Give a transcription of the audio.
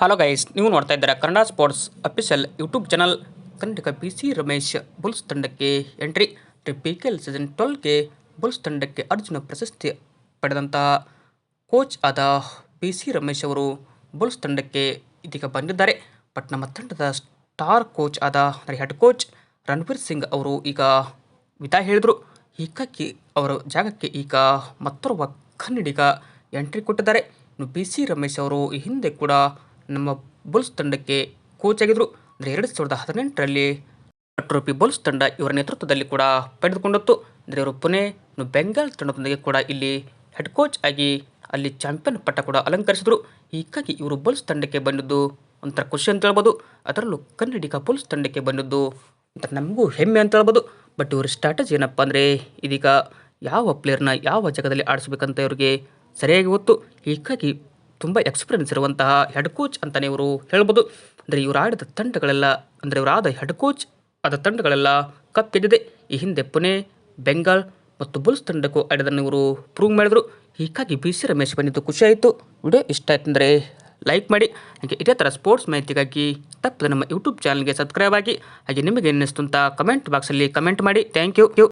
Hello guys ನೀವು ನೋಡ್ತಾ ಇದ್ದೀರಾ Kannada sports official YouTube channel Kannadiga B C Ramesh, Bulls ತಂಡಕ್ಕೆ entry P K L season ಟ್ವೆಲ್ಗೆ Bulls ತಂಡಕ್ಕೆ ಅರ್ಜುನ ಪ್ರಶಸ್ತಿ ಪಡೆದಂತಹ ಕೋಚ್ ಆದ ಬಿ ಸಿ ರಮೇಶ್ ಅವರು ಬುಲ್ಸ್ ತಂಡಕ್ಕೆ ಇದೀಗ ಬಂದಿದ್ದಾರೆ. ಬಟ್ ನಮ್ಮ ತಂಡದ ಸ್ಟಾರ್ ಕೋಚ್ ಆದ ಅಂದರೆ ಹೆಡ್ ಕೋಚ್ ರಣವೀರ್ ಸಿಂಗ್ ಅವರು ಈಗ ವಿದಾಯ ಹೇಳಿದರು. ಹೀಗಾಗಿ ಅವರ ಜಾಗಕ್ಕೆ ಈಗ ಮತ್ತೊರ್ವ ಕನ್ನಡಿಗ ಎಂಟ್ರಿ ಕೊಟ್ಟಿದ್ದಾರೆ. ಇನ್ನು ಬಿ ಸಿ ರಮೇಶ್ ಅವರು ಈ ಹಿಂದೆ ಕೂಡ ನಮ್ಮ ಬುಲ್ಸ್ ತಂಡಕ್ಕೆ ಕೋಚ್ ಆಗಿದ್ದರು ಅಂದರೆ ಎರಡು ಸಾವಿರದ ಹದಿನೆಂಟರಲ್ಲಿ ಟ್ರೋಫಿ ಬುಲ್ಸ್ ತಂಡ ಇವರ ನೇತೃತ್ವದಲ್ಲಿ ಕೂಡ ಪಡೆದುಕೊಂಡಿತ್ತು. ಅಂದರೆ ಇವರು ಪುಣೆ ಬೆಂಗಾಲ್ ತಂಡದೊಂದಿಗೆ ಕೂಡ ಇಲ್ಲಿ ಹೆಡ್ ಕೋಚ್ ಆಗಿ ಅಲ್ಲಿ ಚಾಂಪಿಯನ್ ಪಟ್ಟ ಕೂಡ ಅಲಂಕರಿಸಿದರು. ಹೀಗಾಗಿ ಇವರು ಬುಲ್ಸ್ ತಂಡಕ್ಕೆ ಬಂದಿದ್ದು ಒಂಥರ ಖುಷಿ ಅಂತ ಹೇಳ್ಬೋದು. ಅದರಲ್ಲೂ ಕನ್ನಡಿಗ ಬುಲ್ಸ್ ತಂಡಕ್ಕೆ ಬಂದಿದ್ದು ಒಂಥರ ನಮಗೂ ಹೆಮ್ಮೆ ಅಂತ ಹೇಳ್ಬೋದು. ಬಟ್ ಇವರ ಸ್ಟ್ರಾಟಜಿ ಏನಪ್ಪ ಅಂದರೆ ಇದೀಗ ಯಾವ ಪ್ಲೇಯರ್ನ ಯಾವ ಜಾಗದಲ್ಲಿ ಆಡಿಸ್ಬೇಕಂತ ಇವರಿಗೆ ಸರಿಯಾಗಿ ಗೊತ್ತು. ಹೀಗಾಗಿ ತುಂಬ ಎಕ್ಸ್ಪೀರಿಯನ್ಸ್ ಇರುವಂತಹ ಹೆಡ್ ಕೋಚ್ ಅಂತಲೇ ಇವರು ಹೇಳ್ಬೋದು. ಅಂದರೆ ಇವರು ಆಡಿದ ತಂಡಗಳೆಲ್ಲ, ಅಂದರೆ ಇವರಾದ ಹೆಡ್ ಕೋಚ್ ಆದ ತಂಡಗಳೆಲ್ಲ ಗೆದ್ದಿದೆ ಈ ಹಿಂದೆ ಪುಣೆ, ಬೆಂಗಾಲ್ ಮತ್ತು ಬುಲ್ಸ್ ತಂಡಕ್ಕೂ ಆಡಿದನ್ನು ಇವರು ಪ್ರೂವ್ ಮಾಡಿದರು. ಹೀಗಾಗಿ ಬಿ ಸಿ ರಮೇಶ್ ಬಂದಿದ್ದು ಖುಷಿಯಾಯಿತು ವಿಡಿಯೋ ಇಷ್ಟ ಆಯ್ತು ಅಂದರೆ ಲೈಕ್ ಮಾಡಿ. ಹಾಗೆ ಇದೇ ಥರ ಸ್ಪೋರ್ಟ್ಸ್ ಮಾಹಿತಿಗಾಗಿ ತಪ್ಪದೆ ನಮ್ಮ ಯೂಟ್ಯೂಬ್ ಚಾನಲ್ಗೆ ಸಬ್ಸ್ಕ್ರೈಬ್ ಆಗಿ. ಹಾಗೆ ನಿಮಗೆ ಅನ್ನಿಸ್ತು ಅಂತ ಕಮೆಂಟ್ ಬಾಕ್ಸಲ್ಲಿ ಕಮೆಂಟ್ ಮಾಡಿ. Thank you